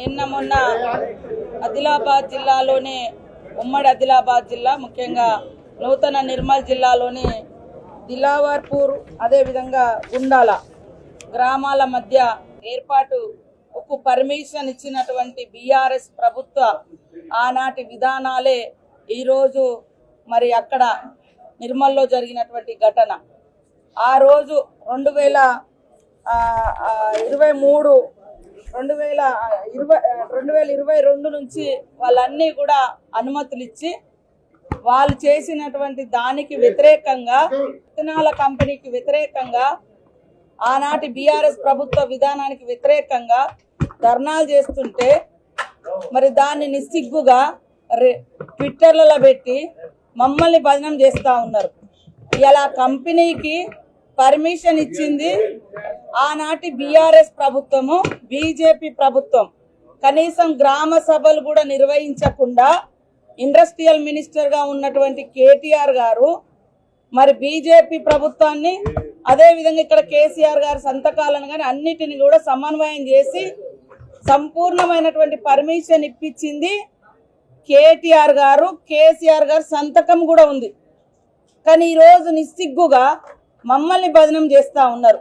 నిన్న మొన్న ఆదిలాబాద్ జిల్లాలోని ఉమ్మడి ఆదిలాబాద్ జిల్లా ముఖ్యంగా నూతన నిర్మల్ జిల్లాలోని దిలావర్పూర్ అదేవిధంగా గుండాల గ్రామాల మధ్య ఏర్పాటు ఒక పర్మిషన్ ఇచ్చినటువంటి బీఆర్ఎస్ ప్రభుత్వ ఆనాటి విధానాలే ఈరోజు మరి అక్కడ నిర్మల్లో జరిగినటువంటి ఘటన. ఆ రోజు రెండు వేల ఇరవై మూడు రెండు వేల ఇరవై రెండు వేల ఇరవై రెండు నుంచి వాళ్ళన్నీ కూడా అనుమతులు ఇచ్చి వాళ్ళు చేసినటువంటి దానికి వ్యతిరేకంగా విత్తనాల కంపెనీకి వ్యతిరేకంగా ఆనాటి బీఆర్ఎస్ ప్రభుత్వ విధానానికి వ్యతిరేకంగా ధర్నాలు చేస్తుంటే మరి దాన్ని నిస్సిగ్గుగా ట్విట్టర్లలో పెట్టి మమ్మల్ని భజనం చేస్తూ ఉన్నారు. ఇలా కంపెనీకి పర్మిషన్ ఇచ్చింది ఆనాటి బీఆర్ఎస్ ప్రభుత్వము. బీజేపీ ప్రభుత్వం. కనీసం గ్రామ సభలు కూడా నిర్వహించకుండా ఇండస్ట్రియల్ మినిస్టర్గా ఉన్నటువంటి కేటీఆర్ గారు మరి బీజేపీ ప్రభుత్వాన్ని అదే విధంగా ఇక్కడ కేసీఆర్ గారి సంతకాలను కానీ అన్నిటిని కూడా సమన్వయం చేసి సంపూర్ణమైనటువంటి పర్మిషన్ ఇప్పించింది కేటీఆర్ గారు కేసీఆర్ గారు సంతకం కూడా ఉంది. కానీ ఈరోజు నిస్సిగ్గుగా మమ్మల్ని భజనం చేస్తూ ఉన్నారు.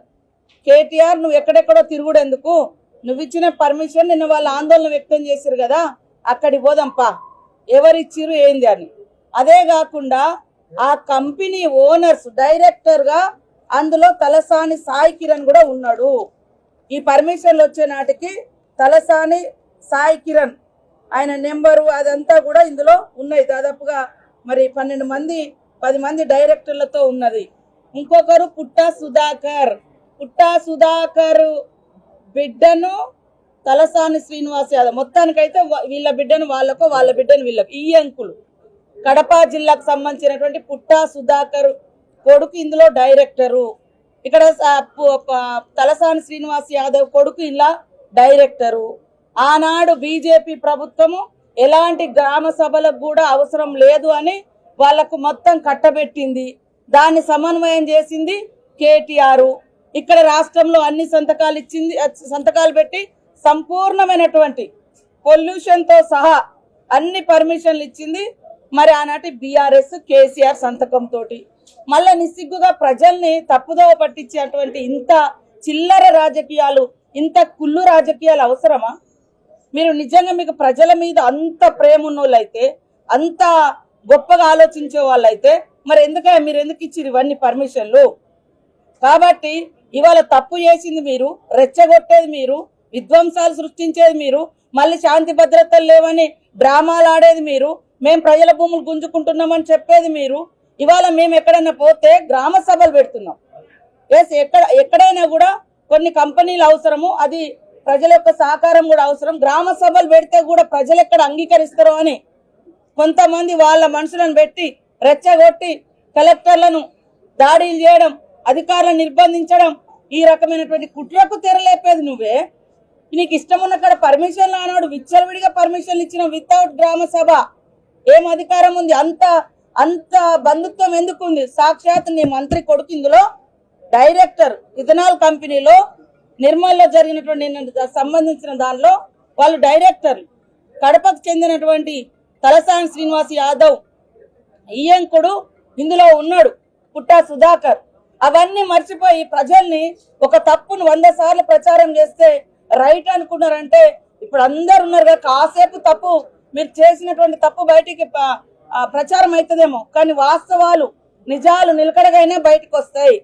కేటీఆర్ నువ్వు ఎక్కడెక్కడో తిరుగుడెందుకు? నువ్వు ఇచ్చిన పర్మిషన్ నిన్న వాళ్ళు ఆందోళన వ్యక్తం చేశారు కదా అక్కడికి పోదాంపా. ఎవరిచ్చిరు ఏంది అని. అదే కాకుండా ఆ కంపెనీ ఓనర్స్ డైరెక్టర్గా అందులో తలసాని సాయి కిరణ్ కూడా ఉన్నాడు. ఈ పర్మిషన్లు వచ్చే నాటికి తలసాని సాయి కిరణ్ ఆయన నెంబరు అదంతా కూడా ఇందులో ఉన్నాయి. దాదాపుగా మరి పన్నెండు మంది పది మంది డైరెక్టర్లతో ఉన్నది. ఇంకొకరు పుట్టా సుధాకర్. పుట్టా సుధాకర్ బిడ్డను తలసాని శ్రీనివాస్ యాదవ్. మొత్తానికైతే వీళ్ళ బిడ్డను వాళ్ళకు వాళ్ళ బిడ్డను వీళ్ళకు. ఈ అంకులు. కడప జిల్లాకు సంబంధించినటువంటి పుట్టా సుధాకర్ కొడుకు ఇందులో డైరెక్టరు. ఇక్కడ తలసాని శ్రీనివాస్ యాదవ్ కొడుకు ఇలా డైరెక్టరు. ఆనాడు బీజేపీ ప్రభుత్వము ఎలాంటి గ్రామ సభలకు కూడా అవసరం లేదు అని వాళ్ళకు మొత్తం కట్టబెట్టింది. దాన్ని సమన్వయం చేసింది కేటీఆర్. ఇక్కడ రాష్ట్రంలో అన్ని సంతకాలు ఇచ్చింది సంతకాలు పెట్టి సంపూర్ణమైనటువంటి పొల్యూషన్తో సహా అన్ని పర్మిషన్లు ఇచ్చింది. మరి ఆనాటి బీఆర్ఎస్ కేసీఆర్ సంతకం తోటి. మళ్ళా నిస్సిగ్గుగా ప్రజల్ని తప్పుదోవ పట్టించేటువంటి ఇంత చిల్లర రాజకీయాలు ఇంత కుళ్ళు రాజకీయాలు అవసరమా? మీరు నిజంగా మీకు ప్రజల మీద అంత ప్రేమ ఉన్నోళ్ళైతే అంత గొప్పగా ఆలోచించే వాళ్ళైతే మరి ఎందుకంటే మీరు ఎందుకు ఇచ్చిరు ఇవన్నీ పర్మిషన్లు కాబట్టి ఇవాళ తప్పు చేసింది మీరు రెచ్చగొట్టేది మీరు విధ్వంసాలు సృష్టించేది మీరు మళ్ళీ శాంతి భద్రతలు లేవని డ్రామాలు ఆడేది మీరు మేము ప్రజల భూములు గుంజుకుంటున్నామని చెప్పేది మీరు ఇవాళ మేము ఎక్కడైనా పోతే గ్రామ సభలు పెడుతున్నాం. ఎస్ ఎక్కడ ఎక్కడైనా కూడా కొన్ని కంపెనీలు అవసరము అది ప్రజల యొక్క సహకారం కూడా అవసరం. గ్రామ సభలు పెడితే కూడా ప్రజలు ఎక్కడ అంగీకరిస్తారు అని కొంతమంది వాళ్ళ మనుషులను పెట్టి రెచ్చగొట్టి కలెక్టర్లను దాడులు చేయడం అధికారులను నిర్బంధించడం ఈ రకమైనటువంటి కుట్రకు తెరలేపేది నువ్వే. నీకు ఇష్టం ఉన్న కాడ పర్మిషన్లు అన్నాడు విచ్చలవిడిగా పర్మిషన్లు ఇచ్చిన వితౌట్ గ్రామ సభ ఏం అధికారం ఉంది? అంత అంత బంధుత్వం ఎందుకు ఉంది? సాక్షాత్ నీ మంత్రి కొడుకు ఇందులో డైరెక్టర్ ఇథనాల్ కంపెనీలో నిర్మల్లో జరిగినటువంటి సంబంధించిన దానిలో వాళ్ళు డైరెక్టర్. కడపకు చెందినటువంటి తలసాని శ్రీనివాస్ యాదవ్ ఈయంకుడు ఇందులో ఉన్నాడు. పుట్టా సుధాకర్. అవన్నీ మర్చిపోయి ప్రజల్ని ఒక తప్పును వంద సార్లు ప్రచారం చేస్తే రైట్ అనుకున్నారంటే ఇప్పుడు అందరు ఉన్నారు కదా కాసేపు తప్పు మీరు చేసినటువంటి తప్పు బయటికి ప్రచారం అవుతుందేమో కానీ వాస్తవాలు నిజాలు నిలకడగానే బయటకు వస్తాయి.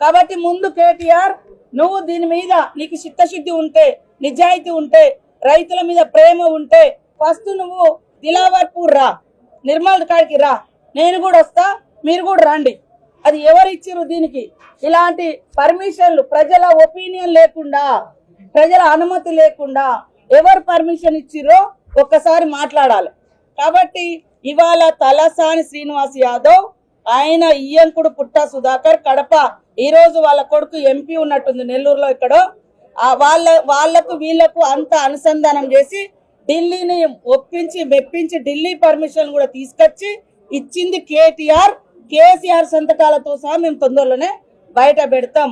కాబట్టి ముందు కేటీఆర్ నువ్వు దీని మీద నీకు చిత్తశుద్ధి ఉంటే నిజాయితీ ఉంటే రైతుల మీద ప్రేమ ఉంటే ఫస్ట్ నువ్వు దిలావర్పూర్ రా నిర్మల్ కాడికి రా. నేను కూడా వస్తా మీరు కూడా రండి. అది ఎవరు దీనికి? ఇలాంటి పర్మిషన్లు ప్రజల ఒపీనియన్ లేకుండా ప్రజల అనుమతి లేకుండా ఎవరు పర్మిషన్ ఇచ్చిరో ఒక్కసారి మాట్లాడాలి. కాబట్టి ఇవాళ తలసాని శ్రీనివాస్ యాదవ్ ఆయన ఇయ్యంకుడు పుట్ట సుధాకర్ కడప ఈ రోజు వాళ్ళ కొడుకు ఎంపీ ఉన్నట్టుంది నెల్లూరులో ఇక్కడ వాళ్ళ వాళ్ళకు వీళ్ళకు అంత అనుసంధానం చేసి ఢిల్లీని ఒప్పించి మెప్పించి ఢిల్లీ పర్మిషన్ కూడా తీసుకొచ్చి ఇచ్చింది కేటీఆర్. కేసీఆర్ సంతకాలతో సహా మేము తొందరలోనే బయట పెడతాం.